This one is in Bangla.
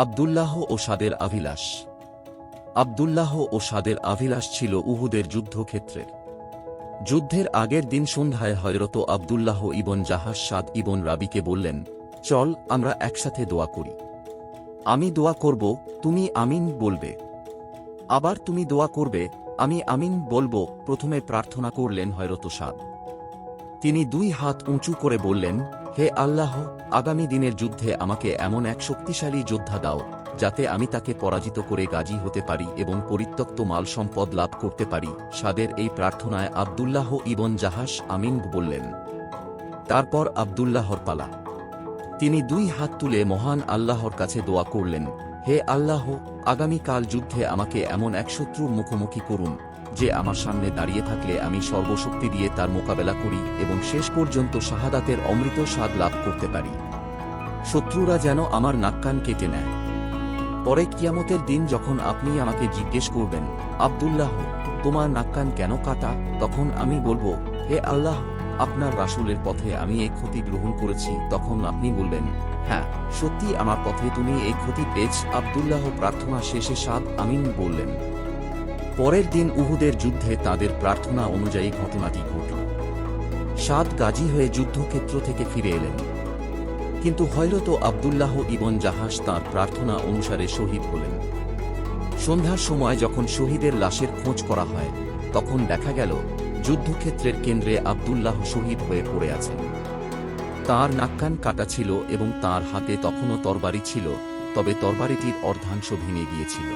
আবদুল্লাহ ও সাদের আভিলাষ আবদুল্লাহ ও সাদের আভিলাষ ছিল উহুদের যুদ্ধক্ষেত্রের। যুদ্ধের আগের দিন সন্ধ্যায় হয়রত আবদুল্লাহ ইবন জাহাজ সাদ ইবন রাবিকে বললেন, চল, আমরা একসাথে দোয়া করি। আমি দোয়া করব, তুমি আমিন বলবে। আবার তুমি দোয়া করবে, আমি আমিন বলব, প্রথমে প্রার্থনা করলেন হয়রত সাদ। তিনি দুই হাত উঁচু করে বললেন হে আল্লাহ, আগামী দিনের যুদ্ধে আমাকে এমন এক শক্তিশালী যোদ্ধা দাও, যাতে আমি তাকে পরাজিত করে গাজী হতে পারি এবং পরিত্যক্ত মাল সম্পদ লাভ করতে পারি, সাদের এই প্রার্থনায় আবদুল্লাহ ইবন জাহাস আমিন বললেন। তারপর আবদুল্লাহর পালা। তিনি দুই হাত তুলে মহান আল্লাহর কাছে দোয়া করলেন হে আল্লাহ, আগামীকাল যুদ্ধে আমাকে এমন এক শত্রুর মুখোমুখি করুন, যে আমার সামনে দাঁড়িয়ে থাকলে আমি সর্বশক্তি দিয়ে তার মোকাবেলা করি এবং শেষ পর্যন্ত শাহাদাতের অমৃত স্বাদ লাভ করতে পারি। শত্রুরা যেন আমার নাক্কান কেটে নেয়। পরে কিয়ামতের দিন যখন আপনি আমাকে জিজ্ঞেস করবেন, আবদুল্লাহ, তোমার নাক্কান কেন কাটা? তখন আমি বলব, হে আল্লাহ আপনার রাসূলের পথে আমি এই ক্ষতি গ্রহণ করেছি, তখন আপনি বললেন হ্যাঁ সত্যি আমার পথে তুমি এই ক্ষতি পেয়েছ। আবদুল্লাহ প্রার্থনা শেষে সাদ আমিন বললেন, পরের দিন উহুদের যুদ্ধে তাদের প্রার্থনা অনুযায়ী ঘটনাটি ঘটল। সাদ গাজী হয়ে যুদ্ধক্ষেত্র থেকে ফিরে এলেন। কিন্তু হয়রত আবদুল্লাহ ইবন জাহাজ তাঁর প্রার্থনা অনুসারে শহীদ হলেন। সন্ধ্যার সময় যখন শহীদের লাশের খোঁজ করা হয়, তখন দেখা গেল যুদ্ধক্ষেত্রের কেন্দ্রে আবদুল্লাহ শহীদ হয়ে পড়ে আছেন। তার নাক্কান কাটা ছিল এবং তার হাতে তখনও তরবারি ছিল, তবে তরবারিটির অর্ধাংশ ভেঙে গিয়েছিল।